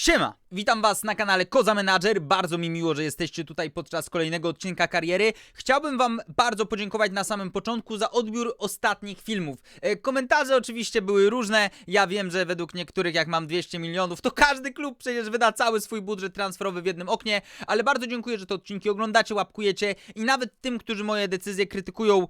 Siema! Witam was na kanale Koza Manager. Bardzo mi miło, że jesteście tutaj podczas kolejnego odcinka kariery. Chciałbym wam bardzo podziękować na samym początku za odbiór ostatnich filmów. E, Komentarze oczywiście były różne. Ja wiem, że według niektórych jak mam 200 milionów, to każdy klub przecież wyda cały swój budżet transferowy w jednym oknie, ale bardzo dziękuję, że te odcinki oglądacie, łapkujecie i nawet tym, którzy moje decyzje krytykują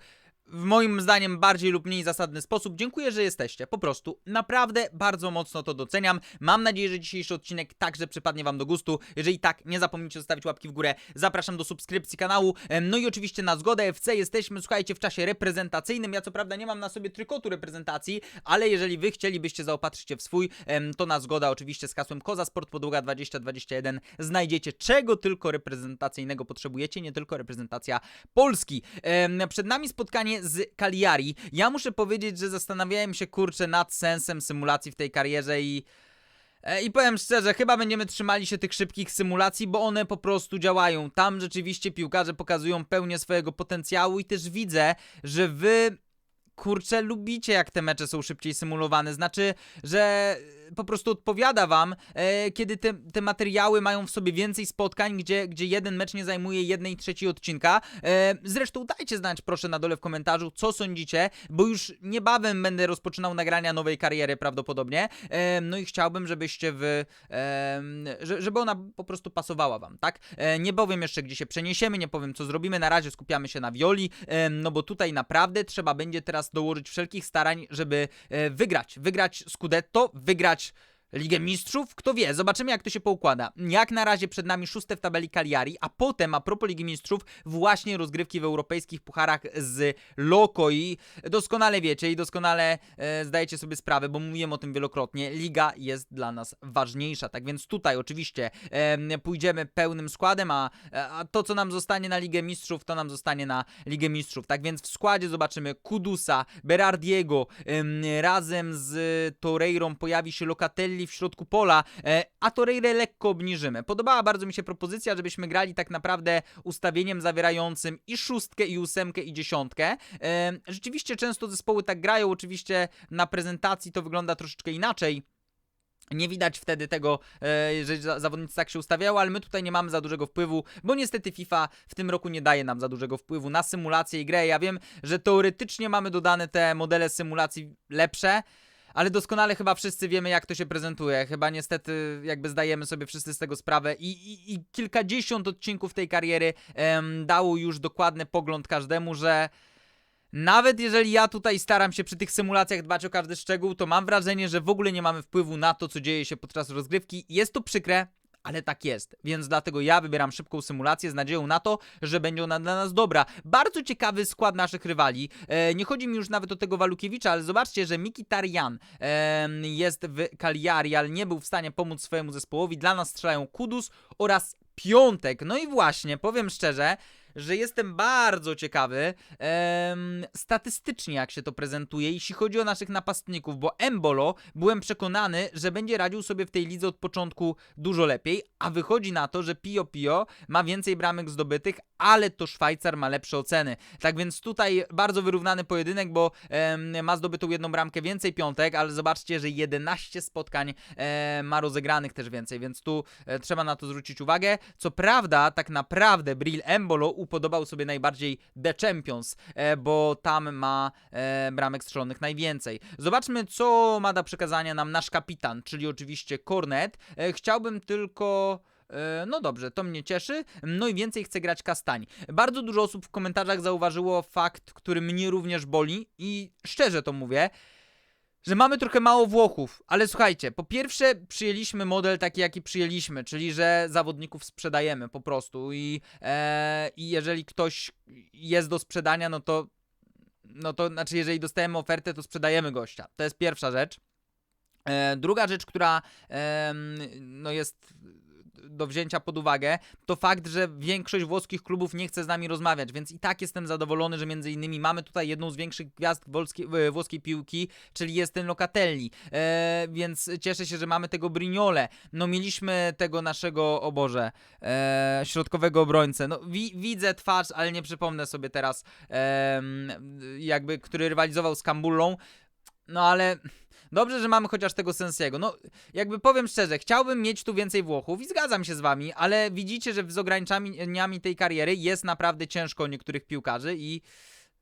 w moim zdaniem bardziej lub mniej zasadny sposób. Dziękuję, że jesteście. Po prostu naprawdę bardzo mocno to doceniam. Mam nadzieję, że dzisiejszy odcinek także przypadnie Wam do gustu. Jeżeli tak, nie zapomnijcie zostawić łapki w górę. Zapraszam do subskrypcji kanału. No i oczywiście na zgodę FC jesteśmy, słuchajcie, w czasie reprezentacyjnym. Ja co prawda nie mam na sobie trykotu reprezentacji, ale jeżeli Wy chcielibyście zaopatrzyć się w swój, to na zgoda oczywiście z hasłem Koza Sport Podłoga 2021 znajdziecie czego tylko reprezentacyjnego potrzebujecie, nie tylko reprezentacja Polski. Przed nami spotkanie z Cagliari. Ja muszę powiedzieć, że zastanawiałem się kurczę nad sensem symulacji w tej karierze i E, I powiem szczerze, chyba będziemy trzymali się tych szybkich symulacji, bo one po prostu działają. Tam rzeczywiście piłkarze pokazują pełnię swojego potencjału i też widzę, że wy kurczę lubicie jak te mecze są szybciej symulowane. Znaczy, że e, po prostu odpowiada wam, e, kiedy te, te materiały mają w sobie więcej spotkań, gdzie, gdzie jeden mecz nie zajmuje jednej trzeciej odcinka. E, zresztą dajcie znać proszę na dole w komentarzu, co sądzicie, bo już niebawem będę rozpoczynał nagrania nowej kariery prawdopodobnie. E, no i chciałbym, żebyście wy, e, że, żeby ona po prostu pasowała wam, tak? E, nie powiem jeszcze, gdzie się przeniesiemy, nie powiem, co zrobimy. Na razie skupiamy się na Violi, e, no bo tutaj naprawdę trzeba będzie teraz dołożyć wszelkich starań, żeby e, wygrać. Wygrać Scudetto, wygrać Ligę Mistrzów? Kto wie, zobaczymy jak to się poukłada. Jak na razie przed nami szóste w tabeli Cagliari, a potem, a propos Ligi Mistrzów, właśnie rozgrywki w europejskich pucharach z Loco i doskonale wiecie i doskonale e, zdajecie sobie sprawę, bo mówiłem o tym wielokrotnie, Liga jest dla nas ważniejsza, tak więc tutaj oczywiście e, pójdziemy pełnym składem, a, a to co nam zostanie na Ligę Mistrzów, to nam zostanie na Ligę Mistrzów, tak więc w składzie zobaczymy Kudusa, Berardiego, em, razem z Torreirą pojawi się Locatelli w środku pola, e, a Torreirę lekko obniżymy. Podobała bardzo mi się propozycja, żebyśmy grali tak naprawdę ustawieniem zawierającym i szóstkę, i ósemkę, i dziesiątkę. E, Rzeczywiście często zespoły tak grają, oczywiście na prezentacji to wygląda troszeczkę inaczej. Nie widać wtedy tego, e, że za- zawodnicy tak się ustawiają, ale my tutaj nie mamy za dużego wpływu, bo niestety FIFA w tym roku nie daje nam za dużego wpływu na symulację i grę. Ja wiem, że teoretycznie mamy dodane te modele symulacji lepsze, ale doskonale chyba wszyscy wiemy, jak to się prezentuje. Chyba niestety jakby zdajemy sobie wszyscy z tego sprawę i, i, i kilkadziesiąt odcinków tej kariery em, dało już dokładny pogląd każdemu, że nawet jeżeli ja tutaj staram się przy tych symulacjach dbać o każdy szczegół, to mam wrażenie, że w ogóle nie mamy wpływu na to, co dzieje się podczas rozgrywki. Jest to przykre, ale tak jest. Więc dlatego ja wybieram szybką symulację z nadzieją na to, że będzie ona dla nas dobra. Bardzo ciekawy skład naszych rywali. E, nie chodzi mi już nawet o tego Walukiewicza, ale zobaczcie, że Mikitarian e, jest w Cagliari, ale nie był w stanie pomóc swojemu zespołowi. Dla nas strzelają Kudus oraz Piątek. No i właśnie, powiem szczerze, że jestem bardzo ciekawy em, statystycznie, jak się to prezentuje, jeśli chodzi o naszych napastników, bo Embolo byłem przekonany, że będzie radził sobie w tej lidze od początku dużo lepiej, a wychodzi na to, że Pio Pio ma więcej bramek zdobytych, ale to Szwajcar ma lepsze oceny. Tak więc tutaj bardzo wyrównany pojedynek, bo em, ma zdobytą jedną bramkę więcej piątek, ale zobaczcie, że 11 spotkań e, ma rozegranych też więcej, więc tu e, trzeba na to zwrócić uwagę. Co prawda, tak naprawdę Bril Embolo upodobał sobie najbardziej The Champions, e, bo tam ma e, bramek strzelonych najwięcej. Zobaczmy, co ma do przekazania nam nasz kapitan, czyli oczywiście Cornet. E, chciałbym tylko. No dobrze, to mnie cieszy. No i więcej chcę grać Kastań. Bardzo dużo osób w komentarzach zauważyło fakt, który mnie również boli i szczerze to mówię, że mamy trochę mało Włochów, ale słuchajcie, po pierwsze przyjęliśmy model taki, jaki przyjęliśmy, czyli że zawodników sprzedajemy po prostu i, e, i jeżeli ktoś jest do sprzedania, no to no to znaczy jeżeli dostajemy ofertę, to sprzedajemy gościa. To jest pierwsza rzecz. E, druga rzecz, która em, no jest do wzięcia pod uwagę, to fakt, że większość włoskich klubów nie chce z nami rozmawiać, więc i tak jestem zadowolony, że między innymi mamy tutaj jedną z większych gwiazd e, włoskiej piłki, czyli jest ten Locatelli, e, więc cieszę się, że mamy tego Brignole, no mieliśmy tego naszego, o Boże, e, środkowego obrońcę, no wi widzę twarz, ale nie przypomnę sobie teraz, em, jakby, który rywalizował z Kambullą, no ale Dobrze, że mamy chociaż tego Sensiego. No, jakby powiem szczerze, chciałbym mieć tu więcej Włochów i zgadzam się z wami, ale widzicie, że z ograniczeniami tej kariery jest naprawdę ciężko niektórych piłkarzy i.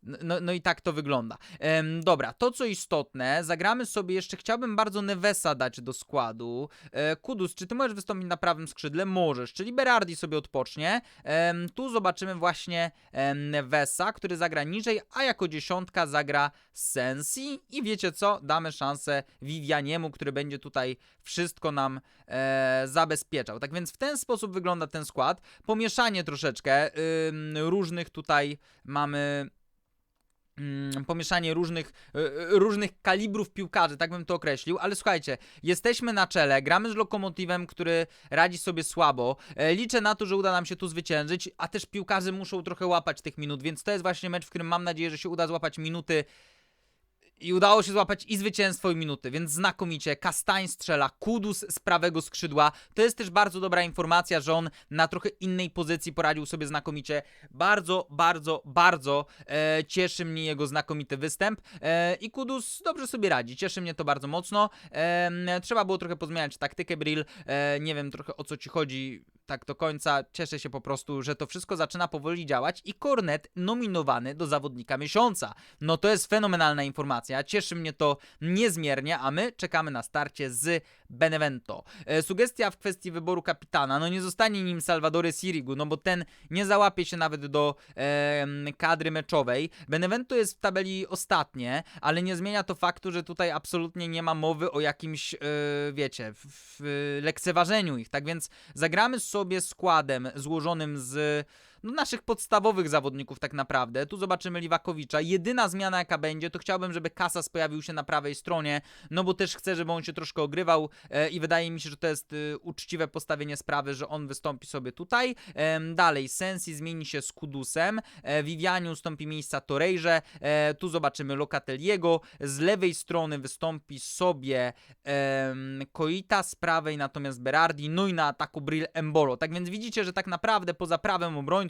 No, no i tak to wygląda. Em, dobra, to co istotne, zagramy sobie jeszcze, chciałbym bardzo Nevesa dać do składu. E, Kudus, czy ty możesz wystąpić na prawym skrzydle? Możesz, czyli Berardi sobie odpocznie. Em, tu zobaczymy właśnie em, Nevesa, który zagra niżej, a jako dziesiątka zagra Sensi. I wiecie co? Damy szansę Vivianiemu, który będzie tutaj wszystko nam e, zabezpieczał. Tak więc w ten sposób wygląda ten skład. Pomieszanie troszeczkę różnych tutaj mamy pomieszanie różnych, y, y, różnych kalibrów piłkarzy, tak bym to określił, ale słuchajcie, jesteśmy na czele, gramy z Lokomotywem, który radzi sobie słabo, e, liczę na to, że uda nam się tu zwyciężyć, a też piłkarze muszą trochę łapać tych minut, więc to jest właśnie mecz, w którym mam nadzieję, że się uda złapać minuty i udało się złapać i zwycięstwo i minuty, więc znakomicie. Kastań strzela, Kudus z prawego skrzydła. To jest też bardzo dobra informacja, że on na trochę innej pozycji poradził sobie znakomicie. Bardzo, bardzo, bardzo e, cieszy mnie jego znakomity występ. E, I Kudus dobrze sobie radzi. Cieszy mnie to bardzo mocno. E, trzeba było trochę pozmieniać taktykę Brill. E, nie wiem trochę o co ci chodzi tak do końca. Cieszę się po prostu, że to wszystko zaczyna powoli działać i Kornet nominowany do zawodnika miesiąca. No to jest fenomenalna informacja. Cieszy mnie to niezmiernie, a my czekamy na starcie z Benevento. E, sugestia w kwestii wyboru kapitana. No nie zostanie nim Salvatore Sirigu, no bo ten nie załapie się nawet do e, kadry meczowej. Benevento jest w tabeli ostatnie, ale nie zmienia to faktu, że tutaj absolutnie nie ma mowy o jakimś, e, wiecie, w, w lekceważeniu ich. Tak więc zagramy sobie składem złożonym z no, naszych podstawowych zawodników tak naprawdę. Tu zobaczymy Liwakowicza. Jedyna zmiana jaka będzie, to chciałbym, żeby Kasas pojawił się na prawej stronie, no bo też chcę, żeby on się troszkę ogrywał e, i wydaje mi się, że to jest e, uczciwe postawienie sprawy, że on wystąpi sobie tutaj. E, dalej, Sensi zmieni się z Kudusem, e, Viviani ustąpi miejsca Torejże, e, tu zobaczymy Locateliego, z lewej strony wystąpi sobie e, Koita, z prawej natomiast Berardi, no i na ataku Brill Embolo. Tak więc widzicie, że tak naprawdę poza prawym obrońcą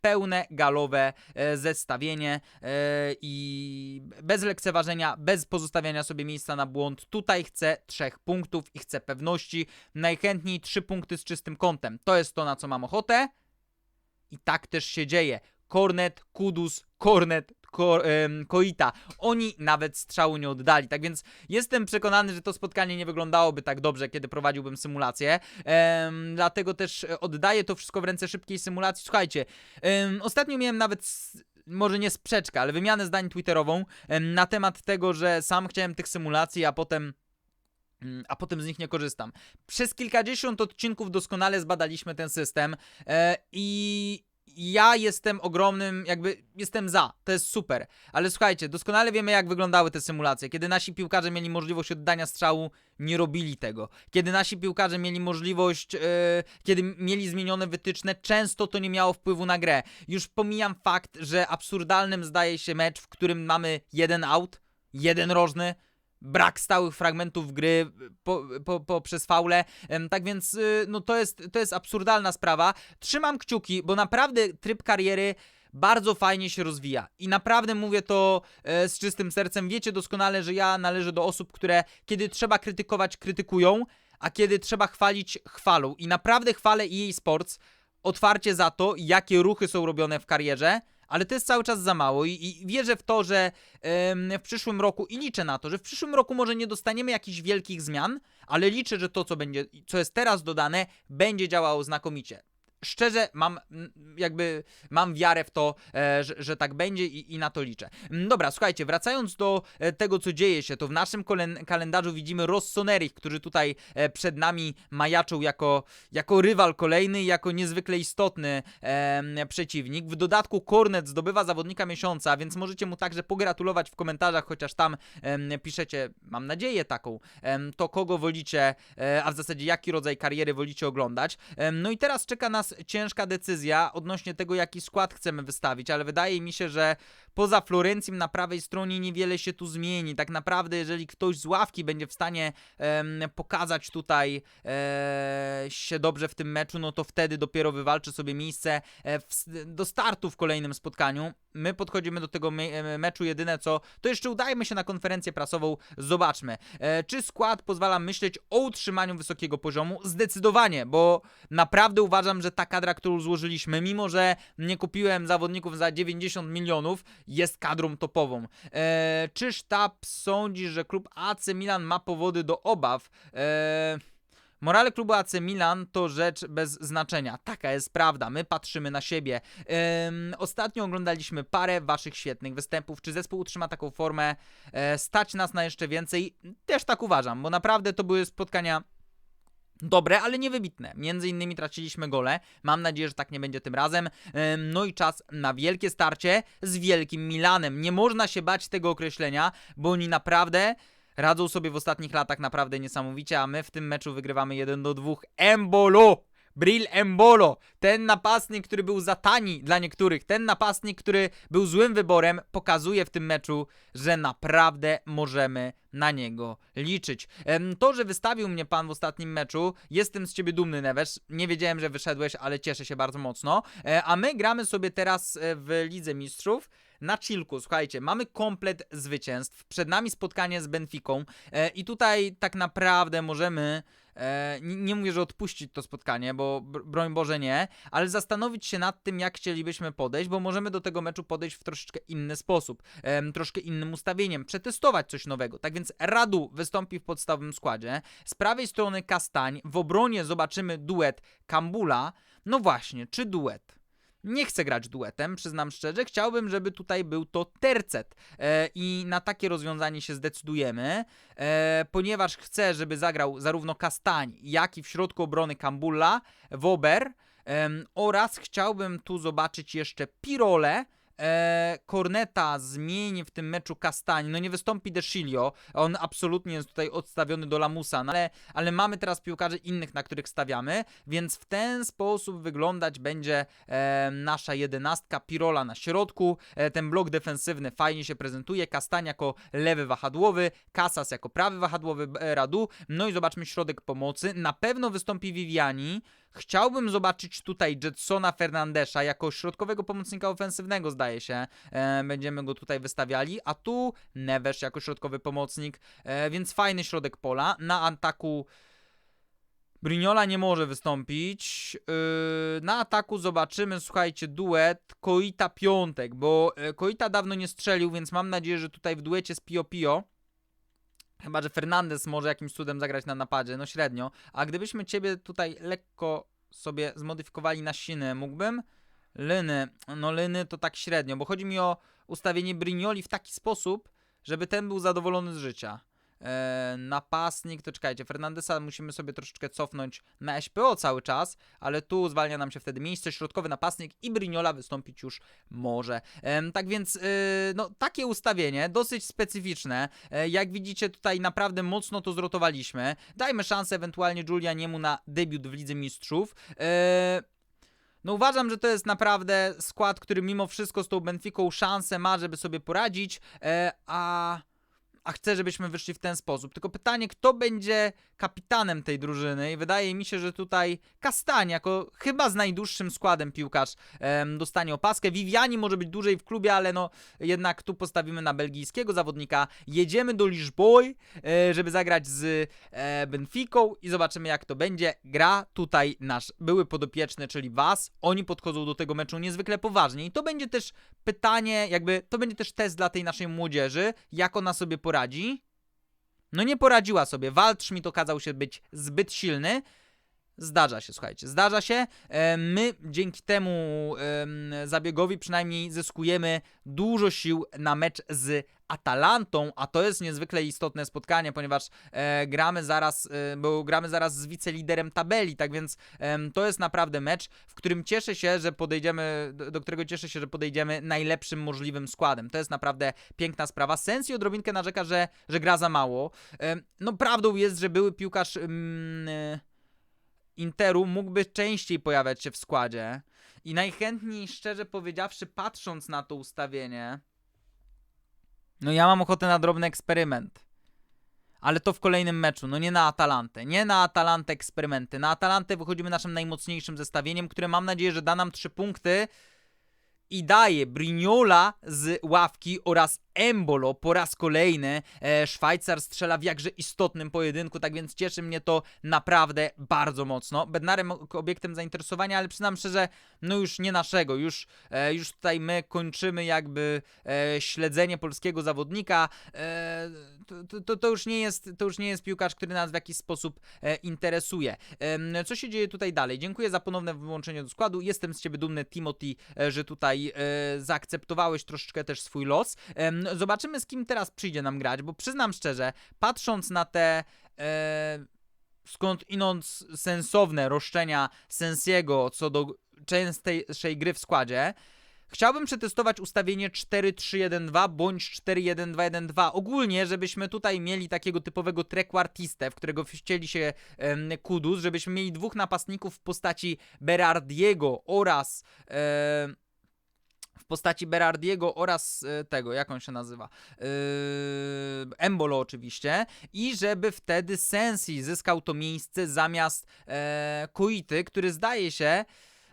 pełne galowe e, zestawienie e, i bez lekceważenia, bez pozostawiania sobie miejsca na błąd. Tutaj chcę trzech punktów i chcę pewności. Najchętniej trzy punkty z czystym kątem. To jest to, na co mam ochotę. I tak też się dzieje. Kornet, Kudus, Kornet, Ko, Koita. Oni nawet strzału nie oddali. Tak więc jestem przekonany, że to spotkanie nie wyglądałoby tak dobrze, kiedy prowadziłbym symulację. Dlatego też e, oddaję to wszystko w ręce szybkiej symulacji. Słuchajcie, ostatnio miałem nawet. Może nie sprzeczkę, ale wymianę zdań twitterową na temat tego, że sam chciałem tych symulacji, a potem Mm, a potem z nich nie korzystam. Przez kilkadziesiąt odcinków doskonale zbadaliśmy ten system e, i ja jestem ogromnym, jakby jestem za, to jest super. Ale słuchajcie, doskonale wiemy jak wyglądały te symulacje. Kiedy nasi piłkarze mieli możliwość oddania strzału, nie robili tego. Kiedy nasi piłkarze mieli możliwość, e, kiedy mieli zmienione wytyczne, często to nie miało wpływu na grę. Już pomijam fakt, że absurdalnym zdaje się mecz, w którym mamy jeden out, jeden rożny, brak stałych fragmentów gry po, po, poprzez faule. Em, Tak więc y, no to jest, to jest absurdalna sprawa. Trzymam kciuki, bo naprawdę tryb kariery bardzo fajnie się rozwija. I naprawdę mówię to e, z czystym sercem. Wiecie doskonale, że ja należę do osób, które kiedy trzeba krytykować, krytykują, a kiedy trzeba chwalić, chwalą. I naprawdę chwalę EA Sports otwarcie za to, jakie ruchy są robione w karierze. Ale to jest cały czas za mało i, i wierzę w to, że w przyszłym roku i liczę na to, że w przyszłym roku może nie dostaniemy jakichś wielkich zmian, ale liczę, że to, co będzie, co jest teraz dodane, będzie działało znakomicie. Szczerze mam jakby mam wiarę w to, e, że, że tak będzie i, i na to liczę. Mm, Dobra, słuchajcie, wracając do e, tego, co dzieje się, to w naszym kalendarzu widzimy Rossonerich, którzy tutaj e, przed nami majaczą jako, jako rywal kolejny, jako niezwykle istotny em, przeciwnik. W dodatku Kornet zdobywa zawodnika miesiąca, więc możecie mu także pogratulować w komentarzach, chociaż tam em, piszecie, mam nadzieję taką, em, to kogo wolicie, e, a w zasadzie jaki rodzaj kariery wolicie oglądać. Em, no i teraz czeka nas ciężka decyzja odnośnie tego, jaki skład chcemy wystawić, ale wydaje mi się, że poza Florencjem na prawej stronie niewiele się tu zmieni. Tak naprawdę, jeżeli ktoś z ławki będzie w stanie em, pokazać tutaj e, się dobrze w tym meczu, no to wtedy dopiero wywalczy sobie miejsce e, w, do startu w kolejnym spotkaniu. My podchodzimy do tego me meczu jedyne co, to jeszcze udajmy się na konferencję prasową, zobaczmy. E, czy skład pozwala myśleć o utrzymaniu wysokiego poziomu? Zdecydowanie, bo naprawdę uważam, że ta kadra, którą złożyliśmy, mimo że nie kupiłem zawodników za 90 milionów, jest kadrą topową. E, czy sztab sądzi, że klub AC Milan ma powody do obaw? E, Morale klubu AC Milan to rzecz bez znaczenia. Taka jest prawda. My patrzymy na siebie. Ym, ostatnio oglądaliśmy parę waszych świetnych występów. Czy zespół utrzyma taką formę? E, stać nas na jeszcze więcej? Też tak uważam, bo naprawdę to były spotkania dobre, ale niewybitne. Między innymi traciliśmy gole. Mam nadzieję, że tak nie będzie tym razem. No i czas na wielkie starcie z Wielkim Milanem. Nie można się bać tego określenia, bo oni naprawdę radzą sobie w ostatnich latach naprawdę niesamowicie, a my w tym meczu wygrywamy 1 do 2. Embolo! Bril Embolo, ten napastnik, który był za tani dla niektórych, ten napastnik, który był złym wyborem, pokazuje w tym meczu, że naprawdę możemy na niego liczyć. To, że wystawił mnie pan w ostatnim meczu, jestem z ciebie dumny, Neves. Nie wiedziałem, że wyszedłeś, ale cieszę się bardzo mocno. E, A my gramy sobie teraz e, w Lidze Mistrzów na chillku, słuchajcie, mamy komplet zwycięstw, przed nami spotkanie z Benficą e, i tutaj tak naprawdę możemy, e, nie, mówię, że odpuścić to spotkanie, bo br- broń Boże nie, ale zastanowić się nad tym, jak chcielibyśmy podejść, bo możemy do tego meczu podejść w troszeczkę inny sposób, troszkę innym ustawieniem, przetestować coś nowego. Tak więc Radu wystąpi w podstawowym składzie, z prawej strony Kastań, w obronie zobaczymy duet Kambula, no właśnie, czy duet? Nie chcę grać duetem, przyznam szczerze. Chciałbym, żeby tutaj był to tercet. E, I na takie rozwiązanie się zdecydujemy, e, ponieważ chcę, żeby zagrał zarówno Kastań, jak i w środku obrony Kambulla, Wober. em, oraz chciałbym tu zobaczyć jeszcze Pirole. E, Corneta zmieni w tym meczu Kastań. No nie wystąpi Deschilio. On absolutnie jest tutaj odstawiony do Lamusa, no ale, ale mamy teraz piłkarzy innych, na których stawiamy, więc w ten sposób wyglądać będzie e, nasza jedenastka. Pirola na środku. E, ten blok defensywny fajnie się prezentuje. Kastań jako lewy wahadłowy, Casas jako prawy wahadłowy e, Radu. No i zobaczmy środek pomocy. Na pewno wystąpi Viviani. Chciałbym zobaczyć tutaj Jetsona Fernandesza jako środkowego pomocnika ofensywnego, zdaje się. E, będziemy go tutaj wystawiali. A tu Neves jako środkowy pomocnik, e, więc fajny środek pola. Na ataku Brignola nie może wystąpić. Yy, na ataku zobaczymy, słuchajcie, duet Koita Piątek, bo e, Koita dawno nie strzelił, więc mam nadzieję, że tutaj w duecie z Pio Pio Chyba, że Fernandez może jakimś cudem zagrać na napadzie, no średnio. A gdybyśmy ciebie tutaj lekko sobie zmodyfikowali na siny, mógłbym? Lyny, no Lyny to tak średnio, bo chodzi mi o ustawienie Brignoli w taki sposób, żeby ten był zadowolony z życia. E, napastnik, to czekajcie, Fernandesa musimy sobie troszeczkę cofnąć na SPO cały czas, ale tu zwalnia nam się wtedy miejsce, środkowy napastnik i Brignola wystąpić już może. Tak więc, y, no takie ustawienie, dosyć specyficzne. E, jak widzicie tutaj naprawdę mocno to zrotowaliśmy. Dajmy szansę ewentualnie Julianiemu na debiut w Lidze Mistrzów. E, no uważam, że to jest naprawdę skład, który mimo wszystko z tą Benficą szansę ma, żeby sobie poradzić, a, a chcę, żebyśmy wyszli w ten sposób. Tylko pytanie, kto będzie kapitanem tej drużyny i wydaje mi się, że tutaj Kastań jako chyba z najdłuższym składem piłkarz em, dostanie opaskę. Viviani może być dłużej w klubie, ale no jednak tu postawimy na belgijskiego zawodnika. Jedziemy do Lisboy, e, żeby zagrać z e, Benficą i zobaczymy jak to będzie. Gra tutaj nasz były podopieczny, czyli Was. Oni podchodzą do tego meczu niezwykle poważnie i to będzie też pytanie, jakby to będzie też test dla tej naszej młodzieży, jak ona sobie poradzi. No nie poradziła sobie. Waldschmidt okazał się być zbyt silny. Zdarza się, słuchajcie, zdarza się. E, My dzięki temu em, zabiegowi przynajmniej zyskujemy dużo sił na mecz z Atalantą, a to jest niezwykle istotne spotkanie, ponieważ e, gramy zaraz, e, bo gramy zaraz z wiceliderem tabeli, tak więc em, to jest naprawdę mecz, w którym cieszę się, że podejdziemy, do, do którego cieszę się, że podejdziemy najlepszym możliwym składem. To jest naprawdę piękna sprawa. Sensi odrobinkę narzeka, że, że gra za mało. Em, no prawdą jest, że były piłkarz mm, e, Interu mógłby częściej pojawiać się w składzie. I najchętniej, szczerze powiedziawszy, patrząc na to ustawienie, no ja mam ochotę na drobny eksperyment. Ale to w kolejnym meczu, no nie na Atalantę. Nie na Atalantę eksperymenty. Na Atalantę wychodzimy naszym najmocniejszym zestawieniem, które mam nadzieję, że da nam trzy punkty i daje Brignola z ławki oraz Embolo po raz kolejny. E, Szwajcar strzela w jakże istotnym pojedynku, tak więc cieszy mnie to naprawdę bardzo mocno. Bednarem obiektem zainteresowania, ale przyznam szczerze, no już nie naszego. Już, e, już tutaj my kończymy jakby e, śledzenie polskiego zawodnika. E, to, to- to, już nie jest, to już nie jest piłkarz, który nas w jakiś sposób e, interesuje. Em, co się dzieje tutaj dalej? Dziękuję za ponowne wyłączenie do składu. Jestem z ciebie dumny, Timothy, e, że tutaj e, zaakceptowałeś troszeczkę też swój los. Em, zobaczymy, z kim teraz przyjdzie nam grać, bo przyznam szczerze, patrząc na te. E, skąd inąd sensowne roszczenia Sensiego co do częstej gry w składzie, Chciałbym przetestować ustawienie 4-3-1-2 bądź 4-1-2-1-2. Ogólnie, żebyśmy tutaj mieli takiego typowego trequartistę, w którego wcieli się em, Kudus, żebyśmy mieli dwóch napastników w postaci Berardiego oraz em, w postaci Berardiego oraz e, tego, jak on się nazywa? Yy, Embolo oczywiście. I żeby wtedy Sensi zyskał to miejsce zamiast e, Koity, który zdaje się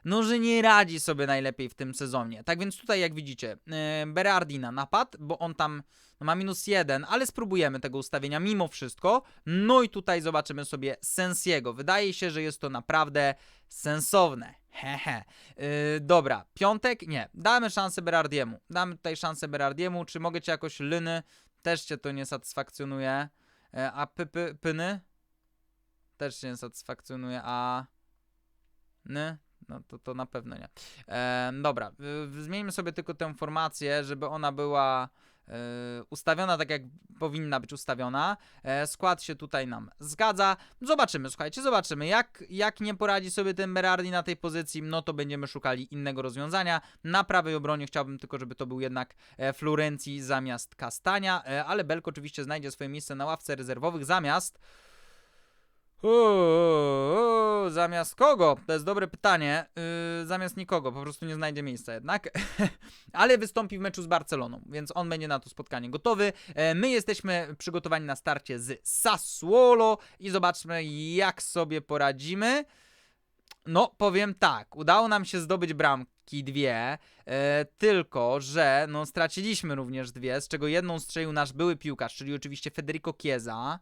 no, że nie radzi sobie najlepiej w tym sezonie. Tak więc tutaj, jak widzicie, yy, Berardi na napad, bo on tam no, ma minus jeden, ale spróbujemy tego ustawienia mimo wszystko. No i tutaj zobaczymy sobie Sensiego. Wydaje się, że jest to naprawdę sensowne. Hehe. Yy, dobra, piątek? Nie. Damy szansę Berardiemu. Damy tutaj szansę Berardiemu. Czy mogę cię jakoś lyny? Też cię to nie satysfakcjonuje. E, a py, py, pyny? Też cię nie satysfakcjonuje. A... Ny? No to, to na pewno nie. E, dobra, y, zmieńmy sobie tylko tę formację, żeby ona była ustawiona tak, jak powinna być ustawiona. E, skład się tutaj nam zgadza. Zobaczymy, słuchajcie, zobaczymy. Jak, jak nie poradzi sobie ten Berardi na tej pozycji, no to będziemy szukali innego rozwiązania. Na prawej obronie chciałbym tylko, żeby to był jednak e, Florencji zamiast Kastania, e, ale Belko oczywiście znajdzie swoje miejsce na ławce rezerwowych zamiast... Uuu, zamiast kogo? To jest dobre pytanie. Yy, zamiast nikogo, po prostu nie znajdzie miejsca jednak. Ale wystąpi w meczu z Barceloną, więc on będzie na to spotkanie gotowy. E, my jesteśmy przygotowani na starcie z Sassuolo i zobaczmy, jak sobie poradzimy. No, powiem tak, udało nam się zdobyć bramki dwie, e, tylko że no, straciliśmy również dwie, z czego jedną strzelił nasz były piłkarz, czyli oczywiście Federico Chiesa.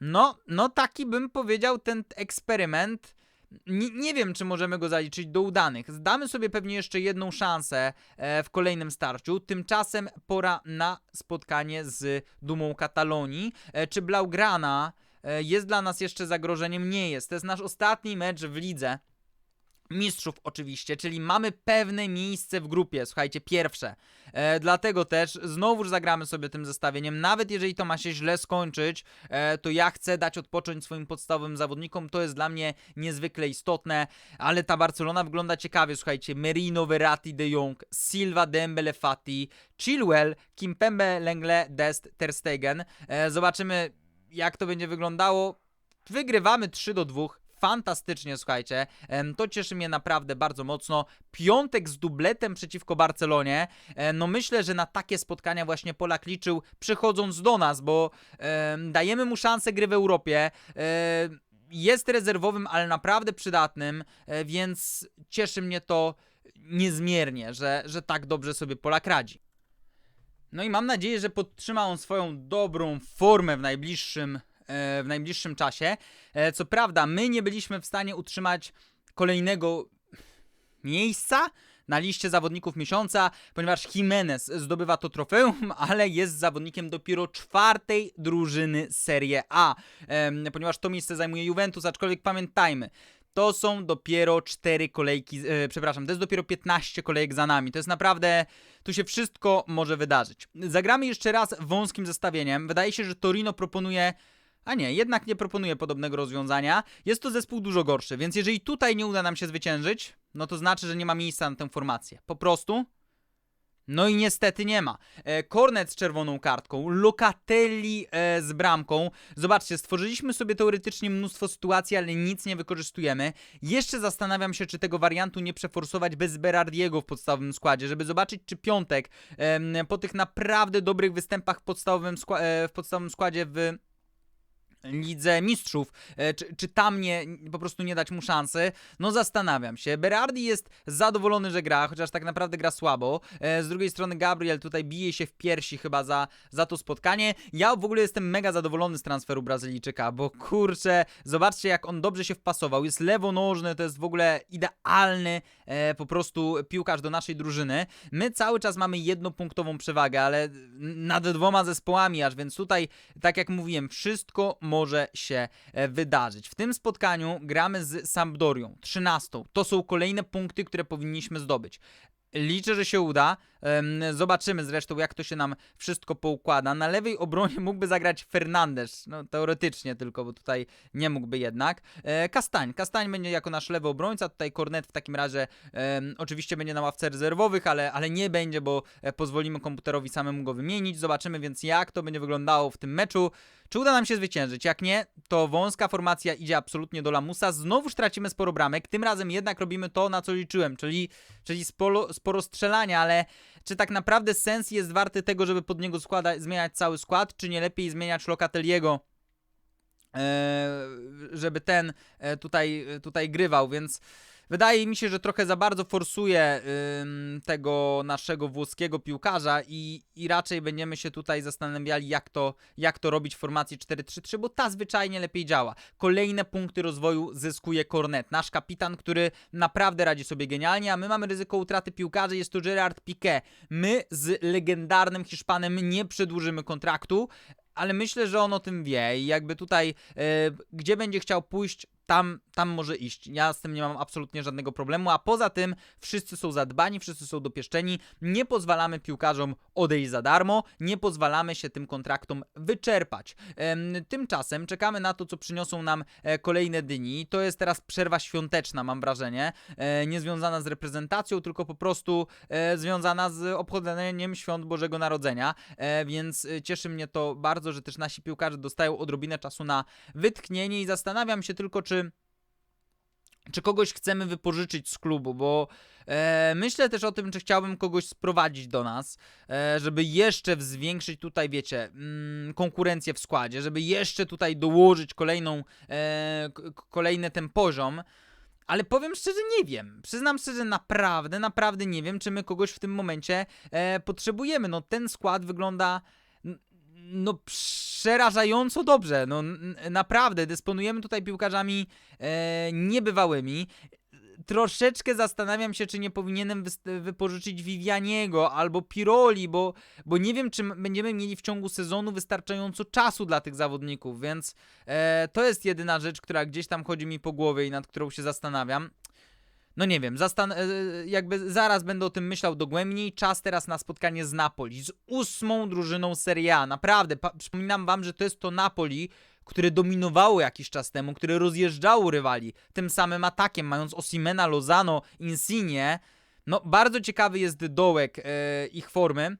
No, no taki bym powiedział ten eksperyment. Nie, nie wiem, czy możemy go zaliczyć do udanych. Zdamy sobie pewnie jeszcze jedną szansę e, w kolejnym starciu. Tymczasem pora na spotkanie z Dumą Katalonii. E, czy Blaugrana e, jest dla nas jeszcze zagrożeniem? Nie jest. To jest nasz ostatni mecz w lidze. Mistrzów oczywiście, czyli mamy pewne miejsce w grupie, słuchajcie, pierwsze. E, dlatego też znowuż zagramy sobie tym zestawieniem. Nawet jeżeli to ma się źle skończyć, e, to ja chcę dać odpocząć swoim podstawowym zawodnikom. To jest dla mnie niezwykle istotne, ale ta Barcelona wygląda ciekawie. Słuchajcie, Merino, Verratti, De Jong, Silva, Dembele, Fati, Chilwell, Kimpembe, Lengle, Dest, Ter Stegen. E, zobaczymy, jak to będzie wyglądało. Wygrywamy 3 do 2. Fantastycznie, słuchajcie. To cieszy mnie naprawdę bardzo mocno. Piątek z dubletem przeciwko Barcelonie. No myślę, że na takie spotkania właśnie Polak liczył przychodząc do nas, bo em, dajemy mu szansę gry w Europie. Jest rezerwowym, ale naprawdę przydatnym, e, więc cieszy mnie to niezmiernie, że, że tak dobrze sobie Polak radzi. No i mam nadzieję, że podtrzyma on swoją dobrą formę w najbliższym, w najbliższym czasie. E, Co prawda, my nie byliśmy w stanie utrzymać kolejnego miejsca na liście zawodników miesiąca, ponieważ Jimenez zdobywa to trofeum, ale jest zawodnikiem dopiero czwartej drużyny Serie A, ponieważ to miejsce zajmuje Juventus, aczkolwiek pamiętajmy, to są dopiero cztery kolejki, e, przepraszam, to jest dopiero 15 kolejek za nami. To jest naprawdę, tu się wszystko może wydarzyć. Zagramy jeszcze raz wąskim zestawieniem. Wydaje się, że Torino proponuje a nie, jednak nie proponuje podobnego rozwiązania. Jest to zespół dużo gorszy, więc jeżeli tutaj nie uda nam się zwyciężyć, no to znaczy, że nie ma miejsca na tę formację. Po prostu No i niestety nie ma. E, Kornet z czerwoną kartką, Locatelli e, z bramką. Zobaczcie, stworzyliśmy sobie teoretycznie mnóstwo sytuacji, ale nic nie wykorzystujemy. Jeszcze zastanawiam się, czy tego wariantu nie przeforsować bez Berardiego w podstawowym składzie, żeby zobaczyć, czy Piątek po tych naprawdę dobrych występach w podstawowym, skła- e, w podstawowym składzie w Lidze Mistrzów, e, czy, czy tam nie, po prostu nie dać mu szansy, no zastanawiam się. Berardi jest zadowolony, że gra, chociaż tak naprawdę gra słabo. E, Z drugiej strony Gabriel tutaj bije się w piersi chyba za, za to spotkanie. Ja w ogóle jestem mega zadowolony z transferu Brazylijczyka, bo kurczę, zobaczcie jak on dobrze się wpasował. Jest lewonożny, to jest w ogóle idealny e, po prostu piłkarz do naszej drużyny. My cały czas mamy jednopunktową przewagę, ale nad dwoma zespołami aż, więc tutaj, tak jak mówiłem, wszystko może się e, wydarzyć. W tym spotkaniu gramy z Sampdorią, 13. To są kolejne punkty, które powinniśmy zdobyć. Liczę, że się uda. Zobaczymy zresztą, jak to się nam wszystko poukłada. Na lewej obronie mógłby zagrać Fernandes. No, teoretycznie tylko, bo tutaj nie mógłby jednak. E, Kastań. Kastań będzie jako nasz lewy obrońca. Tutaj Kornet w takim razie oczywiście będzie na ławce rezerwowych, ale, ale nie będzie, bo e, pozwolimy komputerowi samemu go wymienić. Zobaczymy więc, jak to będzie wyglądało w tym meczu. Czy uda nam się zwyciężyć? Jak nie, to wąska formacja idzie absolutnie do lamusa. Znowuż tracimy sporo bramek. Tym razem jednak robimy to, na co liczyłem, czyli, czyli sporo, sporo strzelania, ale czy tak naprawdę sens jest warty tego, żeby pod niego zmieniać cały skład, czy nie lepiej zmieniać Locatelliego, e, żeby ten e, tutaj, tutaj grywał, więc wydaje mi się, że trochę za bardzo forsuje ym, tego naszego włoskiego piłkarza i, i raczej będziemy się tutaj zastanawiali, jak to, jak to robić w formacji 4-3-3, bo ta zwyczajnie lepiej działa. Kolejne punkty rozwoju zyskuje Cornet, nasz kapitan, który naprawdę radzi sobie genialnie, a my mamy ryzyko utraty piłkarzy, jest to Gerard Piqué. My z legendarnym Hiszpanem nie przedłużymy kontraktu, ale myślę, że on o tym wie i jakby tutaj, e, gdzie będzie chciał pójść, tam, tam może iść. Ja z tym nie mam absolutnie żadnego problemu, a poza tym wszyscy są zadbani, wszyscy są dopieszczeni, nie pozwalamy piłkarzom odejść za darmo, nie pozwalamy się tym kontraktom wyczerpać. Em, tymczasem czekamy na to, co przyniosą nam e, kolejne dni. To jest teraz przerwa świąteczna, mam wrażenie, e, nie związana z reprezentacją, tylko po prostu e, związana z obchodzeniem świąt Bożego Narodzenia, więc cieszy mnie to bardzo, że też nasi piłkarze dostają odrobinę czasu na wytchnienie i zastanawiam się tylko, czy czy kogoś chcemy wypożyczyć z klubu, bo e, myślę też o tym, czy chciałbym kogoś sprowadzić do nas, e, żeby jeszcze zwiększyć tutaj, wiecie, mm, konkurencję w składzie, żeby jeszcze tutaj dołożyć kolejną, e, kolejny ten poziom. Ale powiem szczerze, nie wiem. Przyznam szczerze, naprawdę, naprawdę nie wiem, czy my kogoś w tym momencie e, potrzebujemy. No ten skład wygląda no przerażająco dobrze. No naprawdę, dysponujemy tutaj piłkarzami e, niebywałymi. Troszeczkę zastanawiam się, czy nie powinienem wypożyczyć Vivianiego albo Piroli, bo, bo nie wiem, czy będziemy mieli w ciągu sezonu wystarczająco czasu dla tych zawodników, więc e, to jest jedyna rzecz, która gdzieś tam chodzi mi po głowie i nad którą się zastanawiam. No nie wiem, zastan- e, jakby zaraz będę o tym myślał dogłębniej. Czas teraz na spotkanie z Napoli, z ósmą drużyną Serie A. Naprawdę, przypominam wam, że to jest to Napoli, które dominowało jakiś czas temu, które rozjeżdżało rywali tym samym atakiem, mając Osimena, Lozano, Insigne. No, bardzo ciekawy jest dołek e, ich formy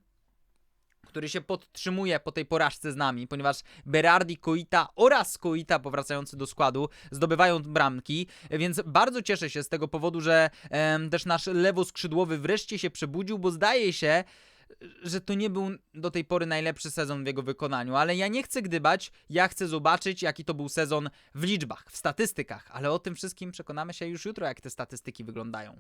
który się podtrzymuje po tej porażce z nami, ponieważ Berardi, Koita oraz Koita powracający do składu zdobywają bramki, więc bardzo cieszę się z tego powodu, że też nasz lewoskrzydłowy wreszcie się przebudził, bo zdaje się, że to nie był do tej pory najlepszy sezon w jego wykonaniu, ale ja nie chcę gdybać, ja chcę zobaczyć, jaki to był sezon w liczbach, w statystykach, ale o tym wszystkim przekonamy się już jutro, jak te statystyki wyglądają.